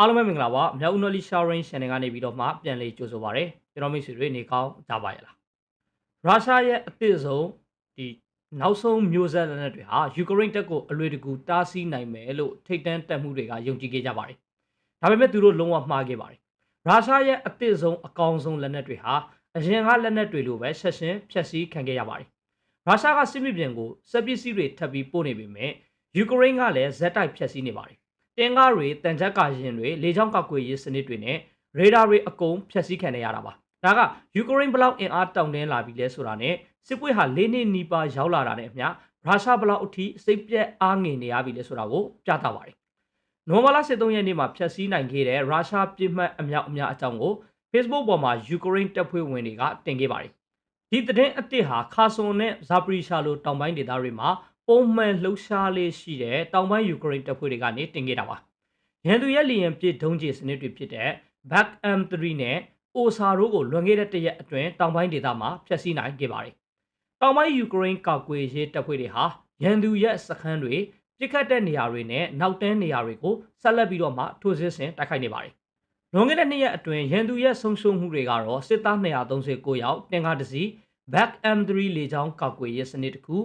အားလုံးပဲမင်္ဂလာပါမြောက်ဦးနော်လီရှာရင် channel ကနေပြီးတော့မှပြန်လေးကြိုဆိုပါရစေကျွန်တော်မိတ်ဆွေတွေနေကောင်းကြပါရဲ့လားရုရှားရဲ့အသစ်ဆုံးဒီနောက်ဆုံးမျိုးဆက်လက်နက်တွေဟာယူကရိန်းတပ်ကိုအလွယ်တကူတားဆီးနိုင်မယ်လို့ထိတ်တန့်တက်မှုတွေကယုံကြည်ခဲ့ကြပါတယ်ဒါပေမဲ့သူတို့လုံးဝမှားခဲ့ပါတယ်ရုရှားရဲ့အသစ်ဆုံးအကောင်းဆုံးလက်နက်တွေဟာအရင်ကလက်နက်တွေလိုပဲဆက်ရှင်ဖျက်ဆီးခံခဲ့ရပါတယ်ရုရှားကစစ်မြေပြင်ကိုစက်ပစ္စည်းတွေထပ်ပြီးပို့နေပေမဲ့ယူကရိန်းကလည်းဇက်တိုက်ဖျက်ဆီးနေပါတယ် တင်ကားတွေတန်ကြပ်ကာရင်တွေလေကြောင်းကောက်ကွယ်ရေးစနစ်တွေနဲ့ရေဒါတွေအကုန်ဖျက်ဆီးခံနေရတာပါဒါကယူကရိန်းဘလောက်အင်အားတောင်းတင်းလာပြီလဲဆိုတာနဲ့စစ်ပွဲဟာ၄နှစ်နီးပါးရောက်လာတာနဲ့အမျှရုရှားဘလောက်အထိစိတ်ပြက်အားငင်နေရပြီလဲဆိုတာကိုပြသပါတယ်နိုဝင်ဘာလ23ရက်နေ့မှာဖျက်ဆီးနိုင်ခဲ့တဲ့ရုရှားပြည်မှတ်အမြောက်အများအကြောင်းကို Facebook ပေါ်မှာယူကရိန်းတပ်ဖွဲ့ဝင်တွေကတင်ခဲ့ပါတယ်ဒီသတင်းအစ်စ်ဟာခါဆွန်နဲ့ဇာပရီရှာလိုတောင်ပိုင်းဒေသတွေမှာ ပုံမှန်လှုပ်ရှားလေးရှိတဲ့တောင်ပိုင်းယူကရိန်းတပ်ဖွဲ့တွေကနေတင်ခဲ့တာပါ။ရန်သူရဲ့လီယံပြစ်ဒုံးကျည်စနစ်တွေဖြစ်တဲ့ Back M3 နဲ့ OSA တို့ကိုလွန်ခဲ့တဲ့တရက်အတွင်းတောင်ပိုင်းဒေသမှာဖျက်ဆီးနိုင်ခဲ့ပါတယ်။တောင်ပိုင်းယူကရိန်းကာကွယ်ရေးတပ်ဖွဲ့တွေဟာရန်သူရဲ့စခန်းတွေပြစ်ခတ်တဲ့နေရာတွေနဲ့နောက်တန်းနေရာတွေကိုဆက်လက်ပြီးတော့မှထိုးစစ်ဆင်တိုက်ခိုက်နေပါတယ်။လွန်ခဲ့တဲ့နှစ်ရက်အတွင်းရန်သူရဲ့ဆုံးရှုံးမှုတွေကတော့စစ်သား239ယောက်တင်ကားတစ်စီး Back M3 လေကြောင်းကာကွယ်ရေးစနစ်တစ်ခု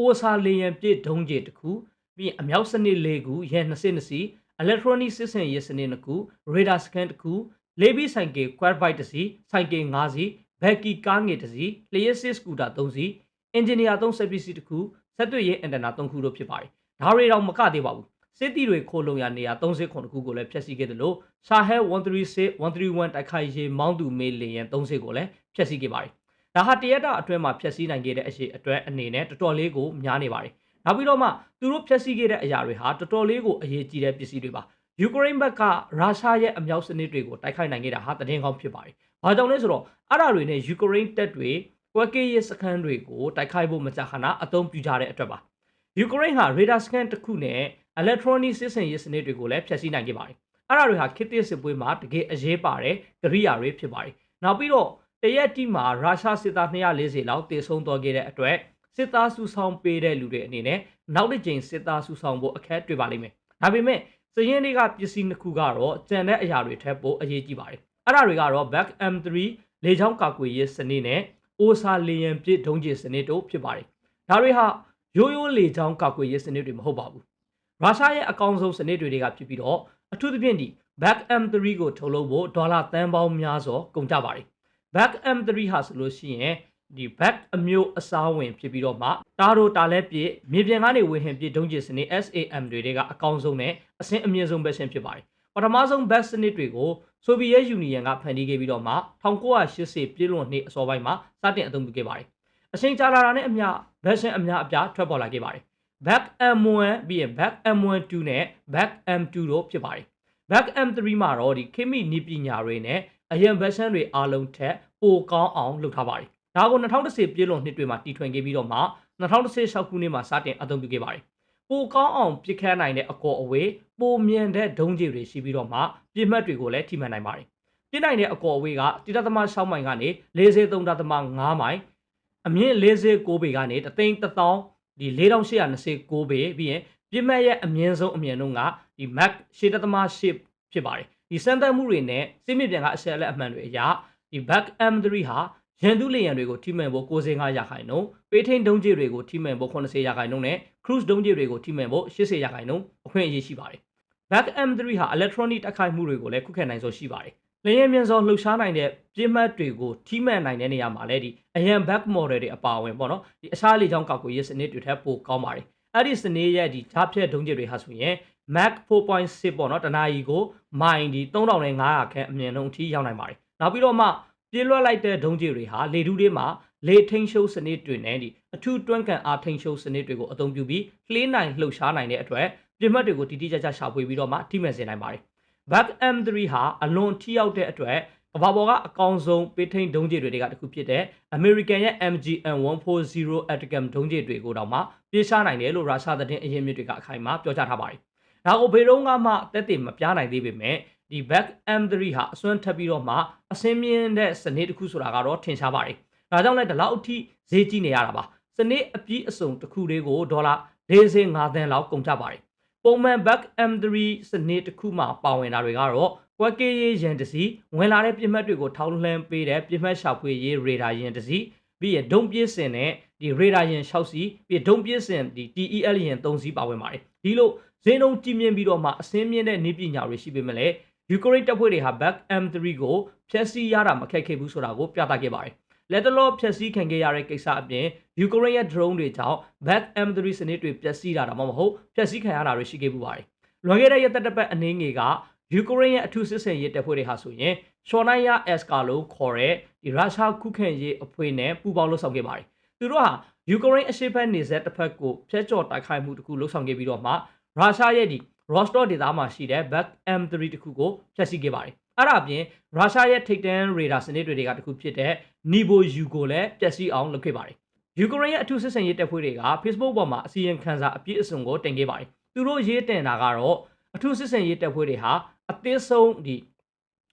အိုဆာလေယံပြည့်ဒုံးကျည်တစ်ခုပြီးရင်အမြောက်စနစ်၄ခုရဲ20စီ electronic စစ်ဆင်ရေးစနစ်တစ်ခု radar scan တစ်ခုလေးဘီဆိုင်ကယ် quad bike တစ်စီဆိုင်ကယ်၅စီဘက်ကီကားငယ်တစ်စီလျှက်စစ်စကူတာ၃စီအင်ဂျင်နီယာ၃ဆက်ပစ္စည်းတစ်ခုဆက်သွယ်ရေးအင်တာနက်၃ခုတို့ဖြစ်ပါတယ်ဒါတွေတော့မကသေးပါဘူးစစ်တီတွေခိုးလုံရနေရာ30ခုခုကိုလည်းဖျက်ဆီးခဲ့တယ်လို့ Sahel 136 131တိုက်ခိုက်ရေးမောင်းသူမေးလင်ရန်30ကိုလည်းဖျက်ဆီးခဲ့ပါတယ် ဒါဟာတရက်တာအတွင်းမှာဖျက်ဆီးနိုင်ခဲ့တဲ့အရှိအတွက်အနေနဲ့တော်တော်လေးကိုများနေပါတယ်။နောက်ပြီးတော့မှသူတို့ဖျက်ဆီးခဲ့တဲ့အရာတွေဟာတော်တော်လေးကိုအရေးကြီးတဲ့ပစ္စည်းတွေပါ။ယူကရိန်းဘက်ကရုရှားရဲ့အမြောက်စနစ်တွေကိုတိုက်ခိုက်နိုင်ခဲ့တာဟာတည်င်းကောင်းဖြစ်ပါတယ်။ဘာကြောင့်လဲဆိုတော့အဲ့ဒါတွေနဲ့ယူကရိန်းတပ်တွေကွက်ကေးရဲ့စခန်းတွေကိုတိုက်ခိုက်ဖို့မကြာခဏအသုံးပြုကြတဲ့အတွက်ပါ။ယူကရိန်းဟာ radar scan တစ်ခုနဲ့ electronic စစ်ဆင်ရေးစနစ်တွေကိုလည်းဖျက်ဆီးနိုင်ခဲ့ပါတယ်။အဲ့ဒါတွေဟာခေတ်သစ်စစ်ပွဲမှာတကယ်အရေးပါတဲ့ကြရိယာတွေဖြစ်ပါတယ်။နောက်ပြီးတော့ တရက်တီမှာရုရှားစစ်သား240လောက်တေဆုံးသွားခဲ့တဲ့အတွက်စစ်သားစုဆောင်ပေးတဲ့လူတွေအနေနဲ့နောက်တစ်ကြိမ်စစ်သားစုဆောင်ဖို့အခက်တွေ့ပါလိမ့်မယ်။ဒါပေမဲ့စရင်တွေကပစ္စည်းနှစ်ခုကတော့ကျန်တဲ့အရာတွေထက်ပိုအရေးကြီးပါတယ်။အဲ့ဒါတွေကတော့ Back M3 လေကြောင်းကာကွယ်ရေးစနစ်နဲ့ OSA လေယာဉ်ပစ်ဒုံးကျည်စနစ်တို့ဖြစ်ပါတယ်။ဒါတွေဟာရိုးရိုးလေကြောင်းကာကွယ်ရေးစနစ်တွေမဟုတ်ပါဘူး။ရုရှားရဲ့အကောင်းဆုံးစနစ်တွေကဖြစ်ပြီးတော့အထူးသဖြင့်ဒီ Back M3 ကိုထုတ်လုပ်ဖို့ဒေါ်လာတန်ပေါင်းများစွာကုန်ကြပါတယ်။ back m3 ဟာဆိုလို့ရှိရင်ဒီ back အမျိုးအစားဝင်ဖြစ်ပြီးတော့မှတားတို့တာလဲပြည့်မြေပြင်ကနေဝေဟင်ပြည့်ဒုံးကျည်စနစ် SAM တွေကအကောင်းဆုံးနဲ့အဆင့်အမြင့်ဆုံး version ဖြစ်ပါတယ်ပထမဆုံး back စနစ်တွေကိုဆိုဗီယက်ယူနီယံကဖန်တီးခဲ့ပြီးတော့မှ1980ပြည့်လွန်နှစ်အစောပိုင်းမှာစတင်အသုံးပြုခဲ့ပါတယ်အချိန်ကြာလာတာနဲ့အမျှ version အများအပြားထွက်ပေါ်လာခဲ့ပါတယ် back m1 ပြီးရင် back m12 နဲ့ back m2 တို့ဖြစ်ပါတယ် back m3 မှာတော့ဒီခေမိနီးပညာတွေနဲ့ အရင် version တွေအားလုံးထက်ပိုကောင်းအောင်လုပ်ထားပါတယ်။ဒါကို2010ပြည့်လွန်နှစ်တွေမှာတီထွင်ခဲ့ပြီးတော့မှ2016ခုနှစ်မှာစတင်အသုံးပြုခဲ့ပါတယ်။ပိုကောင်းအောင်ပြစ်ခတ်နိုင်တဲ့အကောအဝေးပိုမြန်တဲ့ဒုံးကျည်တွေရှိပြီးတော့မှပြစ်မှတ်တွေကိုလည်းထိမှန်နိုင်ပါတယ်။ပြစ်နိုင်တဲ့အကောအဝေးက1.6မိုင်ကနေ43.5မိုင်အမြင့်49ပေကနေတသိန်း1000ဒီ4829ပေပြီးရင်ပြစ်မှတ်ရဲ့အမြင့်ဆုံးအမြင့်နှုန်းကဒီ Mach 8.8ဖြစ်ပါတယ် ဒီစမ်းသပ်မှုတွေနဲ့စစ်မြေပြင်ကအဆက်အလက်အမှန်တွေအရဒီ back M3 ဟာရန်သူလေယာဉ်တွေကိုထိမှန်ဖို့65ရာခိုင်နှုန်းပေးထိန်ဒုံးကျည်တွေကိုထိမှန်ဖို့80ရာခိုင်နှုန်းနဲ့ cruise ဒုံးကျည်တွေကိုထိမှန်ဖို့80ရာခိုင်နှုန်းအခွင့်အရေးရှိပါတယ် back M3 ဟာ electronic တိုက်ခိုက်မှုတွေကိုလည်းခုခံနိုင်စွမ်းရှိပါတယ်လျင်မြန်စွာလှုပ်ရှားနိုင်တဲ့ပြင်းမှတ်တွေကိုထိမှန်နိုင်တဲ့နေရာမှာလည်းဒီအရန် back model တွေအပါအဝင်ပေါ့နော်ဒီအခြားလေကြောင်းကောက်ကွယ်ရေးစနစ်တွေထက်ပိုကောင်းပါတယ်အဲ့ဒီစနစ်ရဲ့ဒီဓာတ်ဖြတ်ဒုံးကျည်တွေဟာဆိုရင် Mach 4.6ပေါ့နော်တနာရီကိုမိုင်ဒီ3500ခန့်အမြင့်နှုန်းအထိရောက်နိုင်ပါတယ်နောက်ပြီးတော့မှပြေးလွှတ်လိုက်တဲ့ဒုံးကျည်တွေဟာလေထုတွေမှာလေထိန်ရှုပ်စနစ်တွေနဲ့ဒီအထူးတွန်းကန်အားထိန်ရှုပ်စနစ်တွေကိုအသုံးပြုပြီးလှေးနိုင်လှုပ်ရှားနိုင်တဲ့အတွက်ပြစ်မှတ်တွေကိုတိတိကျကျရှာဖွေပြီးတော့မှထိမှန်စေနိုင်ပါတယ် Back M3 ဟာအလွန်ထိရောက်တဲ့အတွက်ကမ္ဘာပေါ်ကအကောင်းဆုံးပေးထိန်ဒုံးကျည်တွေကတခုဖြစ်တဲ့ American ရဲ့ MGM 140 Atom ဒုံးကျည်တွေကိုတောင်မှပြေးရှားနိုင်တယ်လို့ရုရှားသတင်းအရင်းမြစ်တွေကအခိုင်အမာပြောကြားထားပါတယ်။ ဒါကိုဘေရုံးကမှတက်တည်မပြနိုင်သေးပေမဲ့ဒီ back M3 ဟာအစွမ်းထပ်ပြီးတော့မှအစင်းမြင့်တဲ့စနစ်တစ်ခုဆိုတာကတော့ထင်ရှားပါတယ်။ဒါကြောင့်လည်းဒီလောက်အထိဈေးကြီးနေရတာပါ။စနစ်အပြည့်အစုံတစ်ခုလေးကိုဒေါ်လာ45သန်းလောက်ကုန်ကြပါတယ်ပုံမှန် back M3 စနစ်တစ်ခုမှပါဝင်တာတွေကတော့ကွက်ကေးရေးရန်တစီဝင်လာတဲ့ပြစ်မှတ်တွေကိုထောက်လှမ်းပေးတဲ့ပြစ်မှတ်ရှာဖွေရေးရေဒါရန်တစီပြီးရဒုံပြစ်စင်နဲ့ဒီရေဒါရန်6စီပြီးဒုံပြစ်စင်ဒီ TEL ရန်3စီပါဝင်ပါတယ်ဒီလို ဈေးနှုန်းကြီးမြင့်ပြီးတော့မှအစင်းမြင့်တဲ့နေပညာတွေရှိပေမဲ့လည်းယူကရိန်းတပ်ဖွဲ့တွေဟာ back M3 ကိုဖျက်ဆီးရတာမခက်ခဲဘူးဆိုတာကိုပြသခဲ့ပါတယ်လက်တလောဖျက်ဆီးခံခဲ့ရတဲ့ကိစ္စအပြင်ယူကရိန်းရဲ့ drone တွေကြောင့် back M3 စနစ်တွေပျက်စီးတာတော့မဟုတ်ဖျက်ဆီးခံရတာတွေရှိခဲ့ပူပါတယ်လွန်ခဲ့တဲ့ရက်သက်တစ်ပတ်အနေငယ်ကယူကရိန်းရဲ့အထူးစစ်ဆင်ရေးတပ်ဖွဲ့တွေဟာဆိုရင်ရှော်နိုင်ယာအက်စကာလို့ခေါ်တဲ့ဒီရုရှားခုခံရေးအဖွဲ့နဲ့ပူးပေါင်းလှုပ်ဆောင်ခဲ့ပါတယ်သူတို့ဟာယူကရိန်းအရှေ့ဘက်နေဆက်တစ်ဖက်ကိုဖျက်ကျော်တိုက်ခိုက်မှုတစ်ခုလှုပ်ဆောင်ခဲ့ပြီးတော့မှ ရုရှားရဲ့ဒီ Rostov ဒေသမှာရှိတဲ့ Back M3 တခုကိုဖျက်ဆီးခဲ့ပါတယ်။အဲ့ဒါအပြင်ရုရှားရဲ့ထိပ်တန်းရေဒါစနစ်တွေကတခုဖြစ်တဲ့ Nivo U ကိုလည်းဖျက်ဆီးအောင်လုပ်ခဲ့ပါတယ်။ယူကရိန်းရဲ့အထူးစစ်ဆင်ရေးတပ်ဖွဲ့တွေက Facebook ပေါ်မှာအစီရင်ခံစာအပြည့်အစုံကိုတင်ခဲ့ပါတယ်။သူတို့ရေးတင်တာကတော့အထူးစစ်ဆင်ရေးတပ်ဖွဲ့တွေဟာအသေးဆုံးဒီ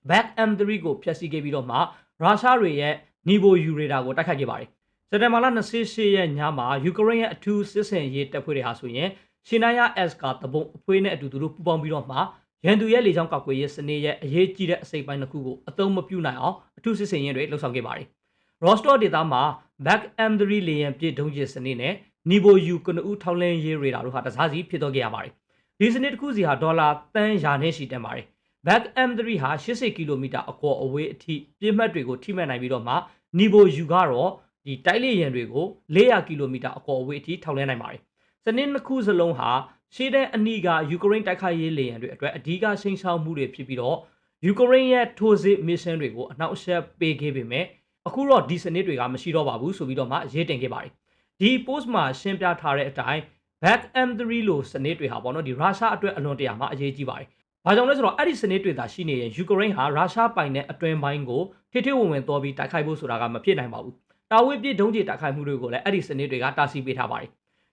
Back M3 ကိုဖျက်ဆီးခဲ့ပြီးတော့မှရုရှားတွေရဲ့ Nivo U ရေဒါကိုတိုက်ခိုက်ခဲ့ပါတယ်။စက်တင်ဘာလ28ရက်ညမှာယူကရိန်းရဲ့အထူးစစ်ဆင်ရေးတပ်ဖွဲ့တွေဟာဆိုရင် ရှင်နာယာ S ကတပုံအဖွေးနဲ့အတူတူပူးပေါင်းပြီးတော့မှရန်သူရဲ့လေကြောင်းကောက်ကွယ်ရေးစနစ်ရဲ့အရေးကြီးတဲ့အစိပ်ပိုင်းတစ်ခုကိုအသုံးမပြုနိုင်အောင်အထူးစစ်ဆင်ရေးတွေလှုပ်ဆောင်ခဲ့ပါတယ်။ Rostov ဒေသမှာ Back M3 လေယာဉ်ပြည့်ဒုံးကျည်စနစ်နဲ့ Nivo U ကနဦးထောင်းလင်းရေးရေဒါတို့ဟာတစားစီဖြစ်တော့ခဲ့ရပါတယ်။ဒီစနစ်တစ်ခုစီဟာဒေါ်လာတန်းရာနဲ့ရှိတက်ပါတယ်။ Back M3 ဟာ80ကီလိုမီတာအကွာအဝေးအထိပြင်းမှတ်တွေကိုထိမှတ်နိုင်ပြီးတော့မှ Nivo U ကတော့ဒီတိုက်လေယာဉ်တွေကို400ကီလိုမီတာအကွာအဝေးအထိထောင်းလင်းနိုင်ပါတယ်။ စနစ်နှစ်ခုစလုံးဟာရှေ့တဲ့အနီးကယူကရိန်းတိုက်ခိုက်ရေးလေယာဉ်တွေအတွက်အဓိကချိန်ချောက်မှုတွေဖြစ်ပြီးတော့ယူကရိန်းရဲ့ထိုးစစ်မစ်ရှင်တွေကိုအနောက်အရှက်ပေးခဲ့ပေမဲ့အခုတော့ဒီစနစ်တွေကမရှိတော့ပါဘူးဆိုပြီးတော့မှရေးတင်ခဲ့ပါတယ်ဒီ post မှာရှင်းပြထားတဲ့အတိုင်း back M3 လို့စနစ်တွေဟာပေါ့နော်ဒီရုရှားအတွက်အလွန်တရာမှအရေးကြီးပါတယ်ဘာကြောင့်လဲဆိုတော့အဲ့ဒီစနစ်တွေသာရှိနေရင်ယူကရိန်းဟာရုရှားပိုင်တဲ့အတွင်းပိုင်းကိုထိထိဝင်ဝင်တော်ပြီးတိုက်ခိုက်ဖို့ဆိုတာကမဖြစ်နိုင်ပါဘူးတာဝေးပြစ်ဒုံးကျည်တိုက်ခိုက်မှုတွေကိုလည်းအဲ့ဒီစနစ်တွေကတားဆီးပေးထားပါတယ်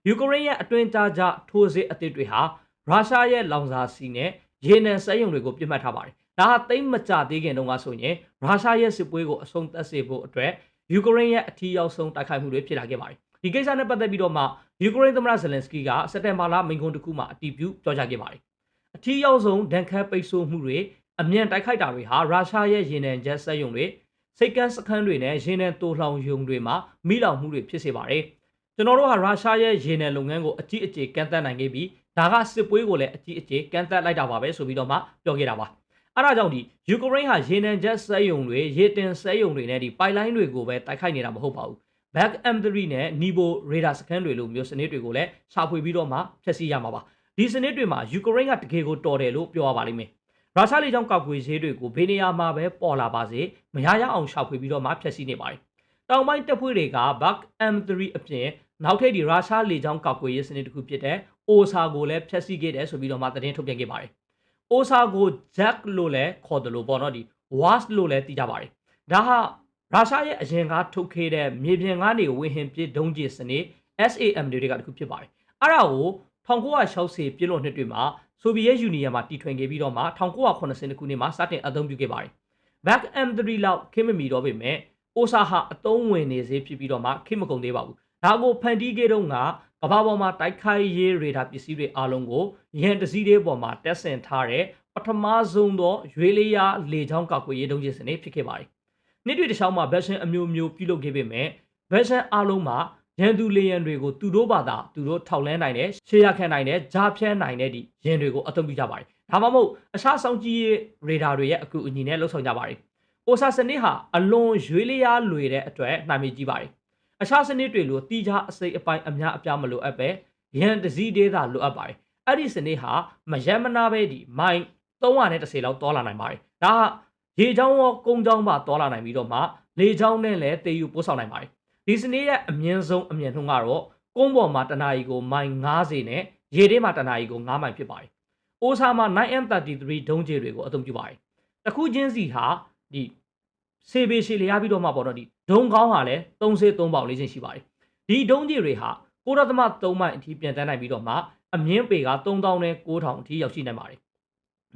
ယူကရိန်းရဲ့အတွင်းကြားကြထိုးစစ်အသစ်တွေဟာရုရှားရဲ့လောင်စာဆီနဲ့ရေနံစက်ရုံတွေကိုပြစ်မှတ်ထားပါတယ်။ဒါဟာသိမ်းမကြသေးခင်တုန်းကဆိုရင်ရုရှားရဲ့စစ်ပွဲကိုအဆုံးသတ်စေဖို့အတွက်ယူကရိန်းရဲ့အထီးရောက်ဆုံးတိုက်ခိုက်မှုတွေဖြစ်လာခဲ့ပါတယ်။ဒီကိစ္စနဲ့ပတ်သက်ပြီးတော့မှယူကရိန်းသမ္မတဇလန်စကီကစက်တင်ဘာလမိန့်ခွန်းတစ်ခုမှာအတည်ပြုပြောကြားခဲ့ပါတယ်။အထီးရောက်ဆုံးဒဏ်ခတ်ပိတ်ဆို့မှုတွေအမြန်တိုက်ခိုက်တာတွေဟာရုရှားရဲ့ရေနံချက်စက်ရုံတွေစိတ်ကန်းစခန်းတွေနဲ့ရေနံတိုးလှောင်ရုံတွေမှာမိလောင်မှုတွေဖြစ်စေပါတယ်။ ကျွန်တော်တို့ဟာရုရှားရဲ့ရေနံလုပ်ငန်းကိုအကြီးအကျယ်ကန့်သတ်နိုင်ခဲ့ပြီးဒါကစစ်ပွဲကိုလည်းအကြီးအကျယ်ကန့်သတ်လိုက်တာပါပဲဆိုပြီးတော့မှပြောခဲ့တာပါအဲ့ဒါကြောင့်ဒီယူကရိန်းဟာရေနံချက်စက်ရုံတွေရေတင်စက်ရုံတွေနဲ့ဒီပိုက်လိုင်းတွေကိုပဲတိုက်ခိုက်နေတာမဟုတ်ပါဘူး back M3 နဲ့ Nivo radar စခန်းတွေလိုမျိုးစနစ်တွေကိုလည်းရှာဖွေပြီးတော့မှဖျက်ဆီးရမှာပါဒီစနစ်တွေမှာယူကရိန်းကတကယ်ကိုတော်တယ်လို့ပြောရပါလိမ့်မယ်ရုရှားလေကြောင်းကောက်ွယ်ရေးတွေကိုဘေးနေရာမှာပဲပေါ်လာပါစေမရရအောင်ရှာဖွေပြီးတော့မှဖျက်ဆီးနေပါတယ်တောင်ပိုင်းတပ်ဖွဲ့တွေက Back M3 အပြင် နောက်ထပ်ဒီရုရှားလေကြောင်းကောက်ွယ်ရေးစနစ်တစ်ခုဖြစ်တဲ့ OSA ကိုလည်းဖျက်ဆီးခဲ့တယ်ဆိုပြီးတော့မှသတင်းထုတ်ပြန်ခဲ့ပါတယ်။ OSA ကို Jack လို့လည်းခေါ်တယ်လို့ပေါ့နော်ဒီ WASP လို့လည်းသိကြပါတယ်။ဒါဟာရုရှားရဲ့အရင်ကထုတ်ခဲ့တဲ့မြေပြင်ကနေဝေဟင်ပစ်ဒုံးကျည်စနစ် SAM တွေကတခုဖြစ်ပါတယ်။အဲ့ဒါကို1960ပြည့်လို့နှစ်တွေမှာဆိုဗီယက်ယူနီယံမှာတီထွင်ခဲ့ပြီးတော့မှ1980ခုနှစ်မှာစတင်အသုံးပြုခဲ့ပါတယ်။ Back M3 လောက်ခင်းမမီတော့ပေမဲ့ OSA ဟာအသုံးဝင်နေစေဖြစ်ပြီးတော့မှခင်းမကုန်သေးပါဘူး။ ဒါကိုဖန်တီးခဲ့တော့ကကမ္ဘာပေါ်မှာတိုက်ခိုက်ရေးရေဒါပစ္စည်းတွေအားလုံးကိုရန်တစည်းတွေပေါ်မှာတက်ဆင်ထားတဲ့ပထမဆုံးသောရွေးလျားလေချောင်းကောက်ွယ်ရေးတုံးကျစနစ်ဖြစ်ခဲ့ပါတယ်။နှစ်တွေတစ်ချောင်းမှာဗက်ရှင်အမျိုးမျိုးပြုလုပ်ခဲ့ပေမဲ့ဗက်ရှင်အားလုံးမှာရန်သူလေယံတွေကိုသူတို့ဘာသာသူတို့ထောက်လန်းနိုင်တဲ့ရှေးရခန့်နိုင်တဲ့ဂျားဖြန်းနိုင်တဲ့ဒီရန်တွေကိုအသုံးပြုကြပါတယ်။ဒါမှမဟုတ်အခြားဆောင်ကြီးရေဒါတွေရဲ့အကူအညီနဲ့လှုပ်ဆောင်ကြပါတယ်။အိုဆာစနစ်ဟာအလွန်ရွေးလျားလွေတဲ့အတွက်နှာမေးကြီးပါတယ်။ အခြားစနစ်တွေလိုတီးခြားအစိပ်အပိုင်းအများအပြားမလိုအပ်ပဲရန်တစည်းဒေးသာလိုအပ်ပါတယ်အဲ့ဒီစနစ်ဟာမယမ်းမနာပဲဒီမိုင်330လောက်တောလာနိုင်ပါတယ်ဒါဟာရေချောင်းရောကုန်းချောင်းပါတောလာနိုင်ပြီးတော့မှလေချောင်းနဲ့လည်းတည်ယူပို့ဆောင်နိုင်ပါတယ်ဒီစနစ်ရဲ့အမြင့်ဆုံးအမြင့်နှုန်းကတော့ကုန်းပေါ်မှာတနာရီကိုမိုင်90နဲ့ရေထဲမှာတနာရီကို9မိုင်ဖြစ်ပါတယ်အိုဆာမှာ 9M33 ဒုံးကျည်တွေကိုအသုံးပြုပါတယ်တခုချင်းစီဟာဒီ ဆေးဘေးရှည်လျားပြီးတော့မှပေါ့တော့ဒီဒုံကောင်းဟာလည်း33ပေါင်လေးချင်းရှိပါတယ်ဒီဒုံးကျည်တွေဟာ9.3မိုင်အထိပြန်တန်းနိုင်ပြီးတော့မှအမြင့်ပေက3000နဲ့9000အထိရောက်ရှိနိုင်ပါတယ်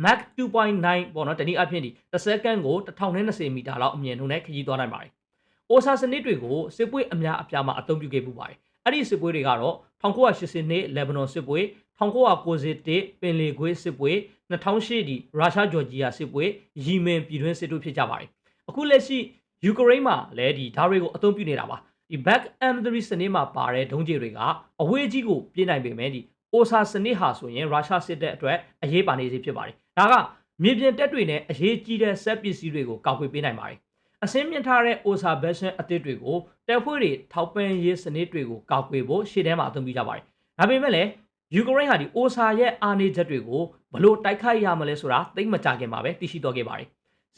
Mach 2.9ပေါ့နော်တနည်းအားဖြင့်ဒီတစ်စက္ကန့်ကို1020မီတာလောက်အမြင့်နှုန်းနဲ့ခရီးသွားနိုင်ပါတယ်။အိုဆာစနစ်တွေကိုစစ်ပွေးအများအပြားမှာအသုံးပြုခဲ့ပူပါတယ်။အဲ့ဒီစစ်ပွဲတွေကတော့1982လက်ဘနွန်စစ်ပွဲ1991ပင်လယ်ကွေးစစ်ပွဲ2008ဒီရုရှားဂျော်ဂျီယာစစ်ပွဲယီမင်ပြည်တွင်းစစ်တို့ဖြစ်ကြပါတယ် အခုလက်ရှိယူကရိန်းမှာလည်းဒီဓာတ်တွေကိုအသုံးပြုနေတာပါဒီ back M3 စနစ်မှာပါတဲ့ဒုံးကျည်တွေကအဝေးကြီးကိုပြင်းနိုင်ပေမဲ့ဒီ OSA စနစ်ဟာဆိုရင်ရုရှားစစ်တပ်အတွက်အရေးပါနေစေဖြစ်ပါတယ်ဒါကမြေပြင်တပ်တွေနဲ့အရေးကြီးတဲ့စက်ပစ္စည်းတွေကိုကောက်ွယ်ပေးနိုင်ပါတယ်အစင်းမြင့်ထားတဲ့ OSA version အသစ်တွေကိုတပ်ဖွဲ့တွေထောက်ပံ့ရေးစနစ်တွေကိုကောက်ွယ်ဖို့ရှေ့တန်းမှာအသုံးပြုကြပါတယ်ဒါပေမဲ့လည်းယူကရိန်းဟာဒီ OSA ရဲ့အာဏာချက်တွေကိုဘလို့တိုက်ခိုက်ရမလဲဆိုတာသိမကြခင်ပါပဲသိရှိတော့ခဲ့ပါတယ်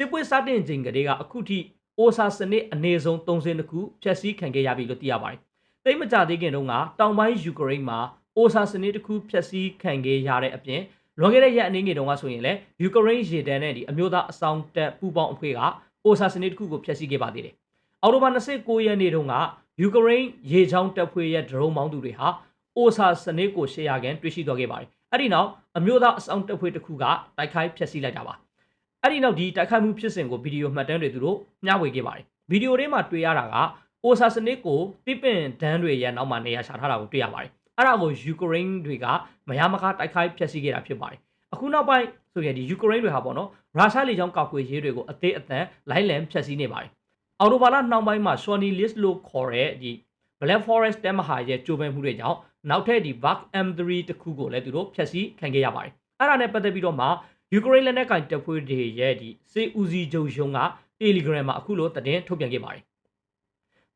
စစ်ပွဲစတင်ချိန်ကတည်းကအခုထိ OSA စနစ်အနည်းဆုံး30ခုဖျက်ဆီးခံခဲ့ရပြီလို့သိရပါတယ်သိမကြသေးခင်တုန်းကတောင်ပိုင်းယူကရိန်းမှာ OSA စနစ်တစ်ခုဖျက်ဆီးခံခဲ့ရတဲ့အပြင်လွန်ခဲ့တဲ့ရက်အနည်းငယ်တုန်းကဆိုရင်လည်းယူကရိန်းရေတန်းနဲ့ဒီအမျိုးသားအဆောင်တပ်ပူးပေါင်းအဖွဲ့က OSA စနစ်တစ်ခုကိုဖျက်ဆီးခဲ့ပါသေးတယ်။အော်တိုဘာ29ရက်နေ့တုန်းကယူကရိန်းရေချောင်းတပ်ဖွဲ့ရဲ့ဒရုန်းမောင်းသူတွေဟာ OSA စနစ်ကိုရှေ့ရကန်တွေ့ရှိသွားခဲ့ပါတယ်။အဲ့ဒီနောက်အမျိုးသားအဆောင်တပ်ဖွဲ့တစ်ခုကတိုက်ခိုက်ဖျက်ဆီးလိုက်တာပါ။ အဲ့ဒီနောက်ဒီတိုက်ခိုက်မှုဖြစ်စဉ်ကိုဗီဒီယိုမှတ်တမ်းတွေသူတို့မျှဝေခဲ့ပါတယ်။ဗီဒီယိုထဲမှာတွေ့ရတာက OSA စနစ်ကိုတိပင်ဒန်းတွေရဲ့နောက်မှာနေရာချထားတာကိုတွေ့ရပါတယ်။အဲ့ဒါကိုယူကရိန်းတွေကမယားမကားတိုက်ခိုက်ဖျက်ဆီးခဲ့တာဖြစ်ပါတယ်အခုနောက်ပိုင်းဆိုရင်ဒီယူကရိန်းတွေဟာပေါ့နော်ရုရှားလေကြောင်းကောက်ကွယ်ရေးတွေကိုအသေးအတန်လိုက်လံဖျက်ဆီးနေပါတယ်အော်တိုဘာလနှောင်းပိုင်းမှာ Sony List လို့ခေါ်တဲ့ဒီ Black Forest တဲမဟာရဲ့ကြိုးပမ်းမှုတွေကြောင့်နောက်ထပ်ဒီ Bug M3 တခုကိုလည်းသူတို့ဖျက်ဆီးခံခဲ့ရပါတယ်အဲ့ဒါနဲ့ပတ်သက်ပြီးတော့မှ ယူကရိန်းလက်နက်ကင်တပ်ဖွဲ့တွေရဲ့ဒီစေဦးစီးချုပ်ရုံးက Telegram မှာအခုလိုသတင်းထုတ်ပြန်ခဲ့ပါတယ်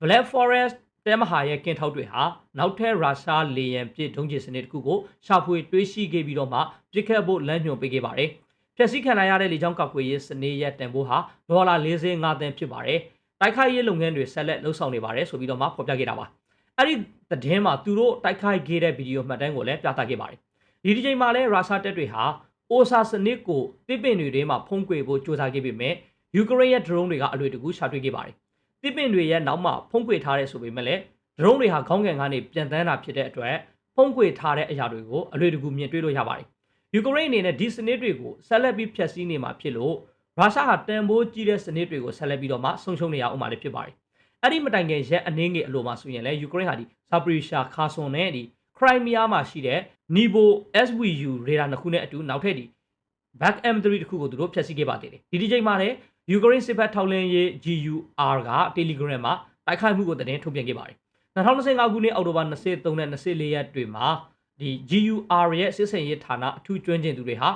Black Forest တဲမဟာရဲ့ကင်ထောက်တွေဟာနောက်ထပ်ရုရှားလေယာဉ်ပစ်ဒုံးကျည်စနစ်တစ်ခုကိုရှာဖွေတွေးရှိခဲ့ပြီးတော့မှပစ်ခတ်ဖို့လမ်းညွှန်ပေးခဲ့ပါတယ်။ဖျက်ဆီးခံရတဲ့လေကြောင်းကောက်ကွယ်ရေးစနစ်ရဲ့တန်ဖိုးဟာဒေါ်လာ45သန်းဖြစ်ပါတယ်။တိုက်ခိုက်ရေးလုပ်ငန်းတွေဆက်လက်လှုပ်ဆောင်နေပါတယ်ဆိုပြီးတော့မှဖော်ပြခဲ့တာပါ။အဲ့ဒီသတင်းမှာသူတို့တိုက်ခိုက်ခဲ့တဲ့ဗီဒီယိုမှတ်တမ်းကိုလည်းပြသခဲ့ပါတယ်။ဒီဒီချိန်မှာလည်းရုရှားတပ်တွေဟာ အိုဆာစနစ်ကိုတစ်ပင်တွေထဲမှာဖုံးကွယ်ဖို့ကြိုးစားခဲ့ပေမဲ့ယူကရိန်းရဲ့ drone တွေကအလွယ်တကူရှာတွေ့ခဲ့ပါတယ်တစ်ပင်တွေရဲ့နောက်မှာဖုံးကွယ်ထားတဲ့ဆိုပေမဲ့လည်း drone တွေဟာခေါင်းငယ်ကနေပြန်တန်းတာဖြစ်တဲ့အတွက်ဖုံးကွယ်ထားတဲ့အရာတွေကိုအလွယ်တကူမြင်တွေ့လို့ရပါတယ်။ယူကရိန်းအနေနဲ့ဒီစနစ်တွေကိုဆက်လက်ပြီးဖျက်ဆီးနေမှာဖြစ်လို့ရုရှားဟာတန်ဖိုးကြီးတဲ့စနစ်တွေကိုဆက်လက်ပြီးတော့မှဆုံးရှုံးနေရအောင်မှာလည်းဖြစ်ပါတယ်။အဲ့ဒီမတိုင်ခင်ရက်အနည်းငယ်အလိုမှာဆိုရင်လည်းယူကရိန်းဟာဒီဇာပရီရှာခါဆွန်နဲ့ဒီခရိုင်မီးယားမှာရှိတဲ့ Nivo SVU ရေဒါနှစ်ခုနဲ့အတူနောက်ထပ်ဒီ back M3 တခုကိုသူတို့ဖျက်ဆီးခဲ့ပါသေးတယ်။ဒီဒီချိန်မှာလည်းယူကရိန်းစစ်ဘက်ထောက်လှမ်းရေး GUR က Telegram မှာတိုက်ခိုက်မှုကိုသတင်းထုတ်ပြန်ခဲ့ပါတယ်2025ခုနှစ်အောက်တိုဘာ23နဲ့24ရက်တွေမှာဒီ GUR ရဲ့စစ်စင်ရေးဌာနအထူးကျွမ်းကျင်သူတွေဟာ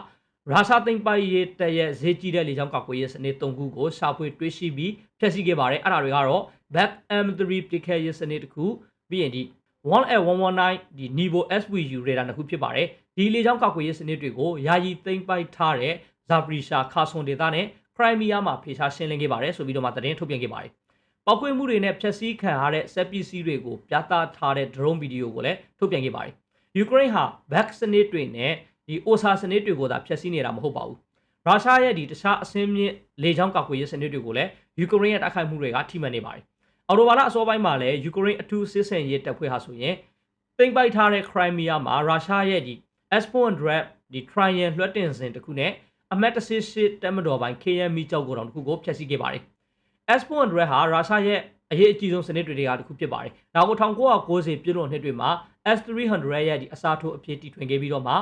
ရုရှားသိမ်းပိုက်ရေးတပ်ရဲ့ဈေးကြီးတဲ့လေကြောင်းကောက်ကွယ်ရေးစနစ်၃ခုကိုရှာဖွေတွေ့ရှိပြီးဖျက်ဆီးခဲ့ပါတယ်အဲ့ဒါတွေကတော့ Back M3 ပစ်ခတ်ရေးစနစ်တစ်ခုပြီးရင်ဒီ 1L119 ဒီ Nivo SVU radar နှစ်ခုဖြစ်ပါတယ်ဒီလေကြောင်းကောက်ကွယ်ရေးစနစ်တွေကိုယာယီသိမ်းပိုက်ထားတဲ့ Zaporizhzhia ခါဆွန်ဒေသနဲ့ Crimea မှာဖေရှားရှင်းလင်းခဲ့ပါတယ်ဆိုပြီးတော့မှသတင်းထုတ်ပြန်ခဲ့ပါတယ်ပောက်ကွေးမှုတွေနဲ့ဖျက်ဆီးခံရတဲ့စက်ပစ္စည်းတွေကိုပြသထားတဲ့ drone video ကိုလည်းထုတ်ပြန်ခဲ့ပါတယ်။ယူကရိန်းဟာ back စနစ်တွေနဲ့ဒီ OSA စနစ်တွေကိုသာဖျက်ဆီးနေတာမဟုတ်ပါဘူး။ရုရှားရဲ့ဒီတခြားအစင်းမြင့်လေကြောင်းကာကွယ်ရေးစနစ်တွေကိုလည်းယူကရိန်းရဲ့တိုက်ခိုက်မှုတွေကထိမှန်နေပါတယ်။ အော်တိုဘာလအစောပိုင်းမှာလည်းယူကရိန်းအထူးစစ်ဆင်ရေးတပ်ဖွဲ့ဟာဆိုရင်ပိတ်ပိုက်ထားတဲ့ Crimea မှာရုရှားရဲ့ဒီ S400 ဒီ Triumph လွှတ်တင်စင်တစ်ခုနဲ့အမတ်တဆစ်ရှစ်တက်မတော်ပိုင်း KM မီကြောက်ကိုတောင်တစ်ခုကိုဖျက်ဆီးခဲ့ပါတယ်။ S400 ဟာရုရှားရဲ့အရေးအကြီးဆုံးစနစ်တွေကတစ်ခုဖြစ်ပါတယ်။ဒါကို1990ပြည့်လွန်နှစ်တွေမှာ S300 ရဲ့ဒီအစားထိုးအဖြစ်တီထွင်ခဲ့ပြီးတော့မှ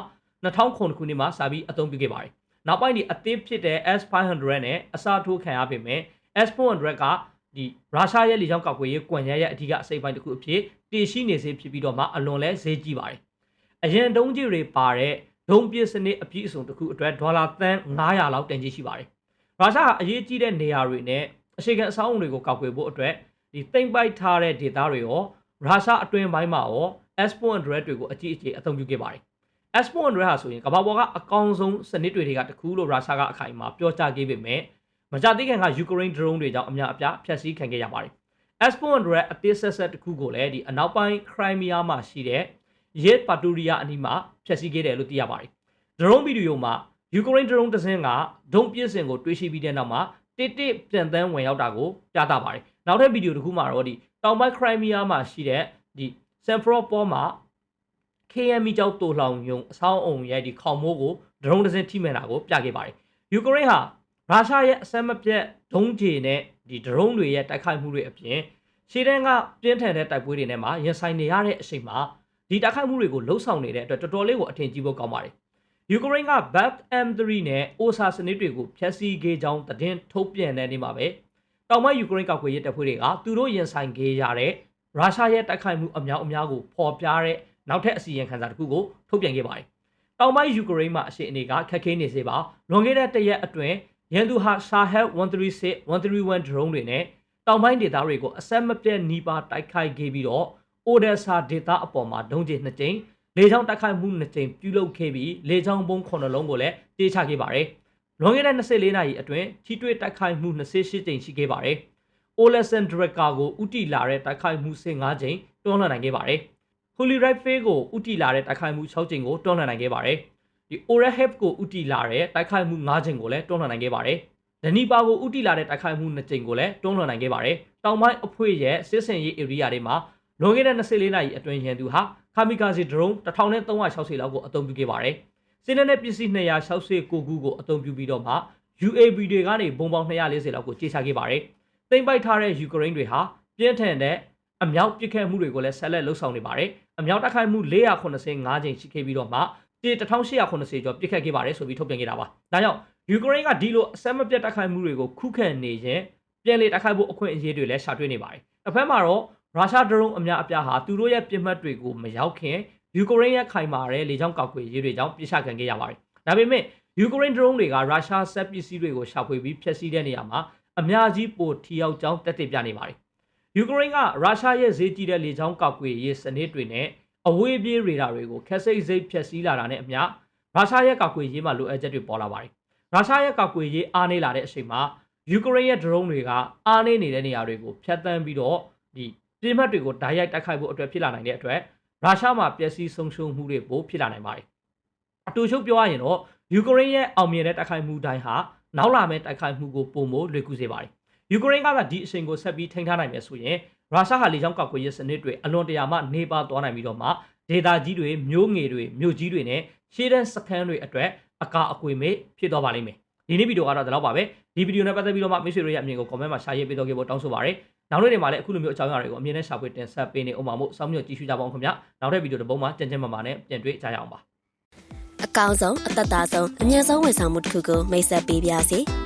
2009ခုနှစ်မှာစပြီးအသုံးပြုခဲ့ပါတယ်။နောက်ပိုင်းဒီအသစ်ဖြစ်တဲ့ S500 နဲ့အစားထိုးခံရပေမဲ့ S400 က ဒီရုရှားရဲ့လေကြောင်းကောက်ွယ်ရေးကွန်ရက်ရဲ့အဓိကအစိပ်ပိုင်းတစ်ခုအဖြစ်တည်ရှိနေစေဖြစ်ပြီးတော့မှအလွန်လဲဈေးကြီးပါတယ်။အရင်တုံးကြီးတွေပါတဲ့ဒုံပြစ်စနစ်အပြည့်အစုံတစ်ခုအတွက်ဒေါ်လာသန်း900လောက်တင်ကြီးရှိပါတယ်။ရုရှားကအရေးကြီးတဲ့နေရာတွေနဲ့အခြေခံအဆောက်အုံတွေကိုကောက်ွယ်ဖို့အတွက်ဒီသိမ့်ပိုက်ထားတဲ့ data တွေရောရုရှားအတွင်းပိုင်းမှာရော S400 တွေကိုအကြီးအကျယ်အသုံးပြုခဲ့ပါတယ်။ S400 ဟာဆိုရင်ကမ္ဘာပေါ်ကအကောင်းဆုံးစနစ်တွေကတခုလို့ရုရှားကအခိုင်အမာပြောကြားခဲ့ပေမဲ့ မကြသေးခင်ကယူကရိန်း drone တွေကြောင့်အများအပြားဖျက်ဆီးခံခဲ့ရပါတယ်။ S400 အသစ်ဆက်ဆက်တခုကိုလည်းဒီအနောက်ပိုင်း Crimea မှာရှိတဲ့ Yet Paturia အနီးမှာဖျက်ဆီးခဲ့တယ်လို့သိရပါတယ်။ drone ဗီဒီယိုမှာယူကရိန်း drone တစ်စင်းကဒုံပြစ်စင်ကိုတွေးရှိပြီးတဲ့နောက်မှာတစ်တစ်ပြန်တန်းဝင်ရောက်တာကိုပြသပါတယ်နောက်ထပ်ဗီဒီယိုတစ်ခုမှာတော့ဒီတောင်ပိုင်းခရိုင်မီးယားမှာရှိတဲ့ဒီဆန်ဖရောပေါ်မှာ KMI ကြောက်တူလောင်ယုံအဆောင်အုံရဲ့ဒီခေါင်မိုးကိုဒရုန်းတစ်စင်းထိမှန်တာကိုပြခဲ့ပါတယ်ယူကရိန်းဟာ ရုရှားရဲ့အစမ်းမပြတ်ဒုံးကျည်နဲ့ဒီဒရုန်းတွေရဲ့တိုက်ခိုက်မှုတွေအပြင်ရှေ့တန်းကပြင်းထန်တဲ့တိုက်ပွဲတွေနဲ့မှရင်ဆိုင်နေရတဲ့အချိန်မှာဒီတိုက်ခိုက်မှုတွေကိုလှုပ်ဆောင်နေတဲ့အတွက်တော်တော်လေးကိုအထင်ကြီးဖို့ကောင်းပါတယ်ယူကရိန်းက BAT M3 နဲ့ OSA စနစ်တွေကိုဖျက်ဆီးခဲ့ကြောင်းသတင်းထုတ်ပြန်တဲ့နေ့မှာပဲတောင်ပိုင်းယူကရိန်းကောက်ကွယ်ရေးတပ်ဖွဲ့တွေကသူတို့ရင်ဆိုင်ခဲ့ရတဲ့ရုရှားရဲ့တိုက်ခိုက်မှုအများအများကိုဖော်ပြတဲ့နောက်ထပ်အစီရင်ခံစာတစ်ခုကိုထုတ်ပြန်ခဲ့ပါတယ်။တောင်ပိုင်းယူကရိန်းမှာအရှိအနေကခက်ခဲနေစေပါလွန်ခဲ့တဲ့တရက်အတွင်း ရန်သူဟာ Shahel 136 131 drone တွေနဲ့တောင်ပိုင်းဒေသတွေကိုအဆက်မပြတ်နီးပါးတိုက်ခိုက်ခဲ့ပြီးတော့ Odessa ဒေသအပေါ်မှာဒုံးကျည်2ကြိမ်လေကြောင်းတိုက်ခိုက်မှု2ကြိမ်ပြုလုပ်ခဲ့ပြီးလေကြောင်းပုံး9လုံးကိုလည်းတေးချခဲ့ပါတယ်။လွန်ခဲ့တဲ့24နာရီအတွင်းချီတွေ့တိုက်ခိုက်မှု28ကြိမ်ရှိခဲ့ပါတယ်။ Olesen Dreka ကိုဥတီလာတဲ့တိုက်ခိုက်မှု15ကြိမ်တွန်းလှန်နိုင်ခဲ့ပါတယ်။ Holy Rifle ကိုဥတီလာတဲ့တိုက်ခိုက်မှု6ကြိမ်ကိုတွန်းလှန်နိုင်ခဲ့ပါတယ်။ ဒီ Orahep ကိုဥတီလာတဲ့တိုက်ခိုက်မှု9ကြိမ်ကိုလည်းတွန်းလှန်နိုင်ခဲ့ပါတယ်။ဒနီပါကိုဥတီလာတဲ့တိုက်ခိုက်မှု2ကြိမ်ကိုလည်းတွန်းလှန်နိုင်ခဲ့ပါတယ်။တောင်ပိုင်းအဖွဲ့ရဲ့စစ်စင်ရေး area တွေမှာလွန်ခဲ့တဲ့24နာရီအတွင်းရန်သူဟာကာမီကာဇီဒရုန်း1360လောက်ကိုအသုံးပြုခဲ့ပါတယ်။စစ်တပ်နဲ့ပစ္စည်း269ခုကိုအသုံးပြုပြီးတော့မှ UAV တွေကနေဘုံပေါင်း240လောက်ကိုကြေချခဲ့ပါတယ်။သိမ်းပိုက်ထားတဲ့ယူကရိန်းတွေဟာပြင်းထန်တဲ့အမြောက်ပစ်ခတ်မှုတွေကိုလည်းဆက်လက်လှုပ်ဆောင်နေပါတယ်။အမြောက်တိုက်ခိုက်မှု485ကြိမ်ရှိခဲ့ပြီးတော့မှ 1880ကျော်ပစ်ခတ်ခဲ့ပါတယ်ဆိုပြီးထုတ်ပြန်ခဲ့တာပါ။ဒါကြောင့်ယူကရိန်းကဒီလိုအဆက်မပြတ်တိုက်ခိုက်မှုတွေကိုခုခံနေရင်ပြန်လေတိုက်ခိုက်ဖို့အခွင့်အရေးတွေလည်းရှာတွေ့နေပါတယ်။တစ်ဖက်မှာတော့ရုရှားဒရုန်းအများအပြားဟာသူတို့ရဲ့ပြစ်မှတ်တွေကိုမရောက်ခင်ယူကရိန်းရဲ့ခိုင်မာတဲ့လေကြောင်းကောက်ွယ်ရေးတွေကြောင့်ပြစ်ချခံခဲ့ရပါတယ်။ဒါပေမဲ့ယူကရိန်းဒရုန်းတွေကရုရှားစက်ပစ္စည်းတွေကိုရှာဖွေပြီးဖျက်ဆီးတဲ့နေရာမှာအများကြီးပိုထီရောက်ကြောင်းတက်တက်ပြနေပါတယ်။ယူကရိန်းကရုရှားရဲ့ဈေးကြီးတဲ့လေကြောင်းကောက်ွယ်ရေးစနစ်တွေနဲ့ အဝေးပြေးရေဒါတွေကိုခက်စိတ်စိတ်ဖျက်ဆီးလာတာနဲ့အမျှရုရှားရဲ့ကောက်ွယ်ရေးမှာလိုအပ်ချက်တွေပေါ်လာပါတယ်။ရုရှားရဲ့ကောက်ွယ်ရေးအားနေလာတဲ့အချိန်မှာယူကရိန်းရဲ့ drone တွေကအားနေနေတဲ့နေရာတွေကိုဖျက်ဆီးပြီးတော့ဒီပြင်းမှတ်တွေကိုဓာတ်ရိုက်တိုက်ခိုက်ဖို့အတွက်ဖြစ်လာနိုင်တဲ့အတွက်ရုရှားမှာပျက်စီးဆုံးရှုံးမှုတွေပိုဖြစ်လာနိုင်ပါတယ်။အတူချုပ်ပြောရရင်တော့ယူကရိန်းရဲ့အောင်မြင်တဲ့တိုက်ခိုက်မှုတိုင်းဟာနောက်လာမယ့်တိုက်ခိုက်မှုကိုပုံမိုလွယ်ကူစေပါတယ်။ယူကရိန်းကသာဒီအချိန်ကိုဆက်ပြီးထိန်းထားနိုင်မယ်ဆိုရင် ရုရှားဟာလေကြောင်းကောက်ကွယ်ရေးစနစ်တွေအလွန်တရာမှနေပါသွားနိုင်ပြီးတော့မှဒေတာကြီးတွေမျိုးငယ်တွေမြို့ကြီးတွေနဲ့ရှေးတန်းစခန်းတွေအတွက်အကာအကွယ်မဲ့ဖြစ်သွားပါလိမ့်မယ်။ဒီနေ့ဗီဒီယိုကတော့ဒီလောက်ပါပဲ။ဒီဗီဒီယိုနဲ့ပတ်သက်ပြီးတော့မှမိတ်ဆွေတို့ရဲ့အမြင်ကို comment မှာ share ရေးပေးတော့ခဲ့ဖို့တောင်းဆိုပါရစေ။နောက်နေ့တွေမှာလည်းအခုလိုမျိုးအကြောင်းအရာတွေကိုအမြင်နဲ့ရှာဖွေတင်ဆက်ပေးနေအောင်ပါမို့စောင့်မျှော်ကြည့်ရှုကြပါအောင်ခင်ဗျ။နောက်တဲ့ဗီဒီယိုတစ်ပုဒ်မှာကြင်ကြင်မာမာနဲ့ပြန်တွေ့ကြရအောင်ပါ။အကောင်းဆုံးအသက်သာဆုံးအမြင့်ဆုံးဝန်ဆောင်မှုတစ်ခုကိုမိတ်ဆက်ပေးပါစီ